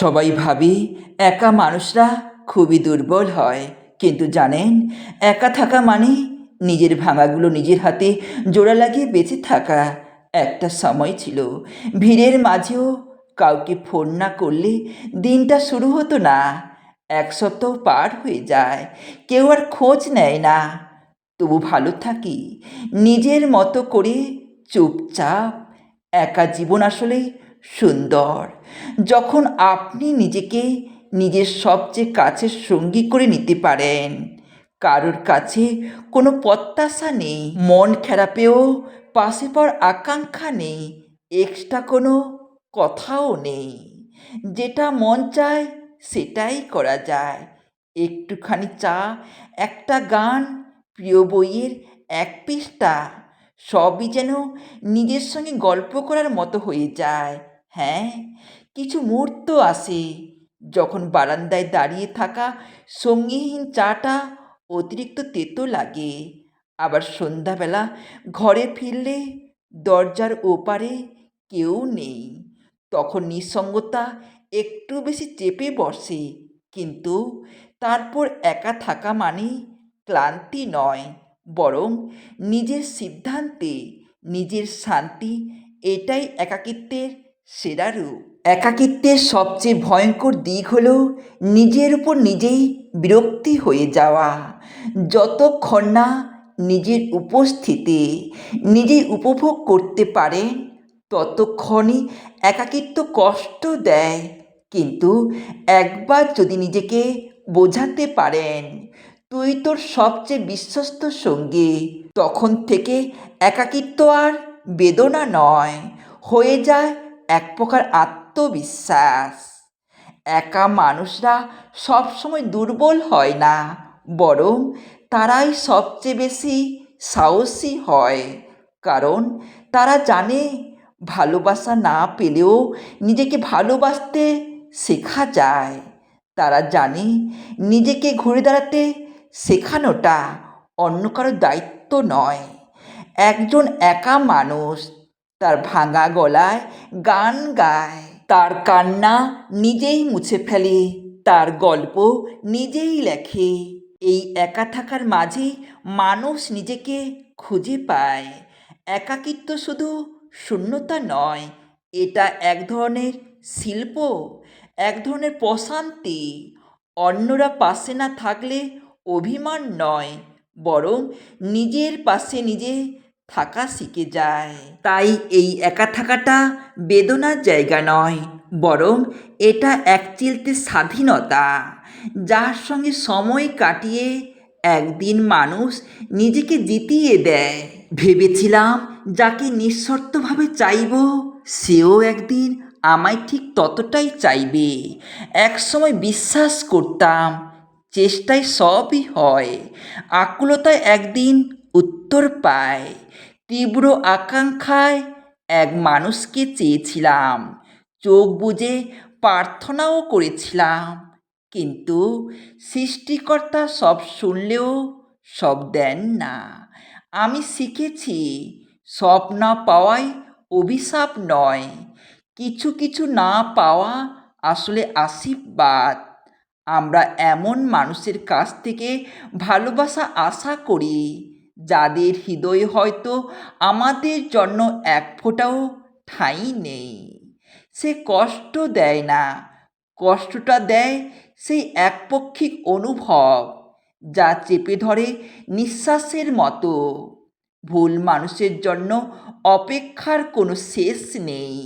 সবাই ভাবে, একা মানুষরা খুবই দুর্বল হয়। কিন্তু জানেন, একা থাকা মানে নিজের ভাঙাগুলো নিজের হাতে জোড়া লাগিয়ে বেঁচে থাকা একটা সময় ছিল। ভিড়ের মাঝেও কাউকে ফোন না করলে দিনটা শুরু হতো না। এক সপ্তাহ পার হয়ে যায়, কেউ আর খোঁজ নেয় না। তবু ভালো থাকি, নিজের মতো করে চুপচাপ, একা জীবন আসলে সুন্দর। যখন আপনি নিজেকে নিজের সবচেয়ে কাছের সঙ্গী করে নিতে পারেন, কারোর কাছে কোনো প্রত্যাশা নেই, মন খারাপেও, পাশে পর আকাঙ্ক্ষা নেই এক্সট্রা কোনো কথাও নেই। যেটা মন চায়, সেটাই করা যায়। একটুখানি চা, একটা গান, প্রিয় বইয়ের এক পৃষ্ঠা, সবই যেন নিজের সঙ্গে গল্প করার মতো হয়ে যায়। হ্যাঁ কিছু মুহূর্ত আসে যখন বারান্দায় দাঁড়িয়ে থাকা সঙ্গীহীন চাটা অতিরিক্ত তেতো লাগে। আবার সন্ধ্যাবেলা ঘরে ফিরলে দরজার ওপারে কেউ নেই। তখন নিঃসঙ্গতা একটু বেশি চেপে বসে। কিন্তু তারপর একা থাকা মানে ক্লান্তি নয়, বরং নিজের সিদ্ধান্তে, নিজের শান্তি, এটাই একাকিত্বের সেরা একাকিত্বের সবচেয়ে ভয়ঙ্কর দিক হল নিজের উপর নিজেই বিরক্তি হয়ে যাওয়া। যতক্ষণ না নিজের উপস্থিতি নিজেই উপভোগ করতে পারেন ততক্ষণই একাকিত্ব কষ্ট দেয়। কিন্তু একবার যদি নিজেকে বোঝাতে পারেন, তুই তোর সবচেয়ে বিশ্বস্ত সঙ্গী, তখন থেকে একাকিত্ব আর বেদনা নয়, হয়ে যায় এক প্রকার আত্মবিশ্বাস। একা মানুষরা সবসময় দুর্বল হয় না, বরং তারাই সবচেয়ে বেশি সাহসী হয়, কারণ তারা জানে ভালোবাসা না পেলেও নিজেকে ভালোবাসতে শেখা যায়। তারা জানে নিজেকে ঘুরে দাঁড়াতে শেখানোটা অন্য কারও দায়িত্ব নয়। একজন একা মানুষ তার ভাঙা গলায় গান গায়। তার কান্না নিজেই মুছে ফেলে, তার গল্প নিজেই লেখে। এই একা থাকার মাঝে মানুষ নিজেকে খুঁজে পায়। একাকিত্ব শুধু শূন্যতা নয়, এটা এক ধরনের শিল্প, এক ধরনের প্রশান্তি। অন্যরা পাশে না থাকলে অভিমান নয়, বরং নিজের পাশে নিজে থাকা শিখে যায়। তাই এই একা থাকাটা বেদনার জায়গা নয়, বরং এটা এক চিলতে স্বাধীনতা, যার সঙ্গে সময় কাটিয়ে একদিন মানুষ নিজেকে জিতিয়ে দেয়। ভেবেছিলাম, যাকে নিঃশর্তভাবে চাইব, সেও একদিন আমায় ঠিক ততটাই চাইবে। একসময় বিশ্বাস করতাম, চেষ্টায় সবই হয়, আকুলতায় একদিন উত্তর পায়। তীব্র আকাঙ্ক্ষায় এক মানুষকে চেয়েছিলাম। চোখ বুজে প্রার্থনাও করেছিলাম। কিন্তু সৃষ্টিকর্তা সব শুনলেও সব দেন না। আমি শিখেছি, সব না পাওয়াই অভিশাপ নয়। কিছু কিছু না পাওয়া আসলে আশীর্বাদ। আমরা এমন মানুষের কাছ থেকে ভালোবাসা আশা করি। যাদের হৃদয়ে হয়তো আমাদের জন্য এক ফোঁটাও ঠাঁই নেই। সে কষ্ট দেয় না, কষ্টটা দেয় সেই একপক্ষিক অনুভব যা চেপে ধরে নিঃশ্বাসের মতো। ভুল মানুষের জন্য অপেক্ষার কোনো শেষ নেই।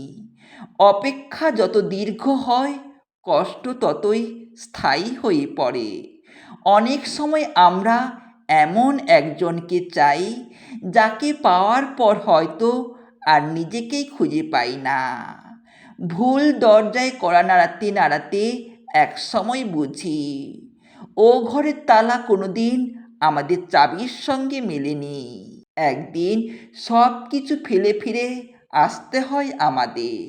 অপেক্ষা যত দীর্ঘ হয়, কষ্ট ততই স্থায়ী হয়ে পড়ে। অনেক সময় আমরা এমন একজনকে চাই যাকে পাওয়ার পর হয়তো আর নিজেকেই খুঁজে পাই না। ভুল দরজায় কড়া নাড়াতে নাড়াতে এক সময় বুঝি, ও ঘরের তালা কোনোদিন আমাদের চাবির সঙ্গে মেলেনি। একদিন সব কিছু ফেলে ফিরে আসতে হয় আমাদের।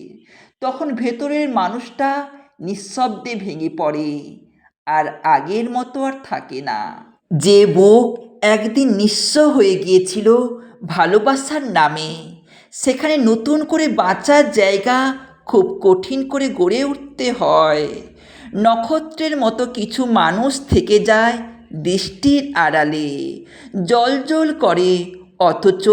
তখন ভেতরের মানুষটা নিঃশব্দে ভেঙে পড়ে, আর আগের মতো আর থাকে না। যে বুক একদিন নিঃস্ব হয়ে গিয়েছিল ভালোবাসার নামে। সেখানে নতুন করে বাঁচার জায়গা খুব কঠিন করে গড়ে উঠতে হয়। নক্ষত্রের মতো কিছু মানুষ থেকে যায় দৃষ্টির আড়ালে। জল জল করে, অথচ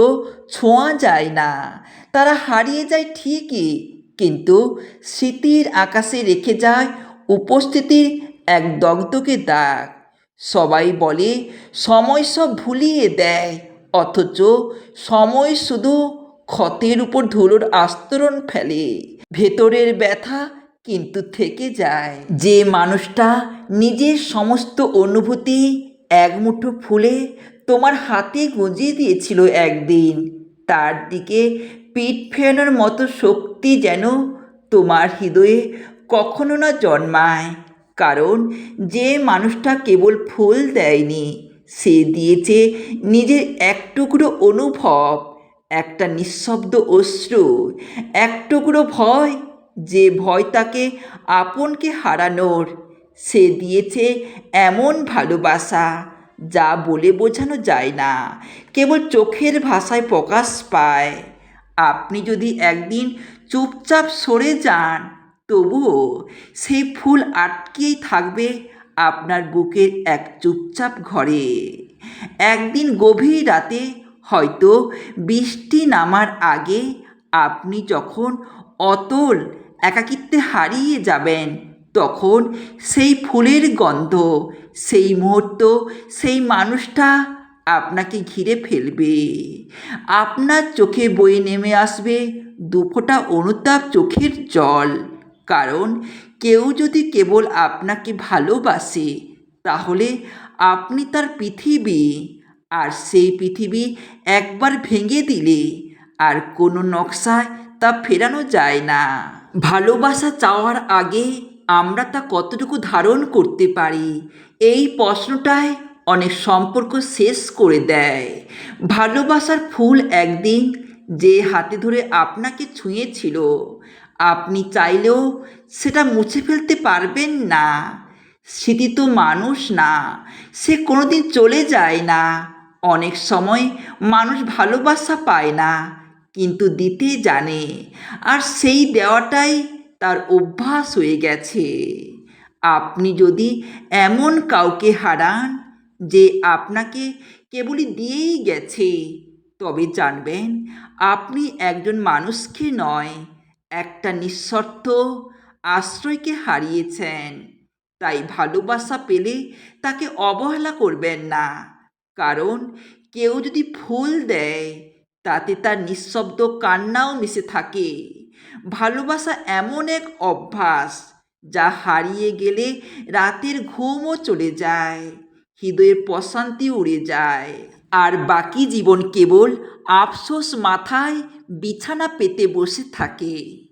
ছোঁয়া যায় না। তারা হারিয়ে যায় ঠিকই, কিন্তু স্মৃতির আকাশে রেখে যায় উপস্থিতির এক দগদগে দাগ। সবাই বলে, সময় সব ভুলিয়ে দেয়। অথচ সময় শুধু ক্ষতের উপর ধুলোর আস্তরণ ফেলে। ভেতরের ব্যথা কিন্তু থেকে যায়। যে মানুষটা নিজের সমস্ত অনুভূতি এক মুঠো ফুলে তোমার হাতে গুঁজিয়ে দিয়েছিল একদিন। তার দিকে পিঠ ফেরানোর মতো শক্তি যেন তোমার হৃদয়ে কখনো না জন্মায়। কারণ যে মানুষটা কেবল ফুল দেয়নি, সে দিয়েছে নিজের এক টুকরো অনুভব, একটা নিঃশব্দ অশ্রু, এক টুকরো ভয়, যে ভয় তাকে আপনকে হারানোর। সে দিয়েছে এমন ভালোবাসা, যা বলে বোঝানো যায় না, কেবল চোখের ভাষায় প্রকাশ পায়। আপনি যদি একদিন চুপচাপ সরে যান তবুও সেই ফুল আটকেই থাকবে আপনার বুকের এক চুপচাপ ঘরে। একদিন গভীর রাতে হয়তো বৃষ্টি নামার আগে আপনি যখন অতল একাকিত্বে হারিয়ে যাবেন, তখন সেই ফুলের গন্ধ, সেই মুহূর্ত, সেই মানুষটা আপনাকে ঘিরে ফেলবে। আপনার চোখে বয়ে নেমে আসবে দুফোঁটা অনুতাপ চোখের জল। কারণ কেউ যদি কেবল আপনাকে ভালোবাসে, তাহলে আপনি তার পৃথিবী, আর সেই পৃথিবী একবার ভেঙে দিলে আর কোনো নকশায় তা ফেরানো যায় না। ভালোবাসা চাওয়ার আগে আমরা তা কতটুকু ধারণ করতে পারি, এই প্রশ্নটাই অনেক সম্পর্ক শেষ করে দেয়। ভালোবাসার ফুল একদিন যে হাতে ধরে আপনাকে ছুঁয়েছিল, আপনি চাইলেও সেটা মুছে ফেলতে পারবেন না। স্মৃতি তো মানুষ না, সে কোনোদিন চলে যায় না। অনেক সময় মানুষ ভালোবাসা পায় না, কিন্তু দিতে জানে। আর সেই দেওয়াটাই তার অভ্যাস হয়ে গেছে। আপনি যদি এমন কাউকে হারান, যে আপনাকে কেবলই দিয়েই গেছে তবে জানবেন, আপনি একজন মানুষকে নয়, একটা নিঃশর্ত আশ্রয়কে হারিয়েছেন। তাই ভালোবাসা পেলে তাকে অবহেলা করবেন না। কারণ কেউ যদি ফুল দেয়, তাতে তার নিঃশব্দ কান্নাও মিশে থাকে। ভালোবাসা এমন এক অভ্যাস যা হারিয়ে গেলে রাতের ঘুমও চলে যায়, হৃদয়ের প্রশান্তি উড়ে যায়। আর বাকি জীবন কেবল আফসোস মাথায় বিছানা পেতে বসে থাকে।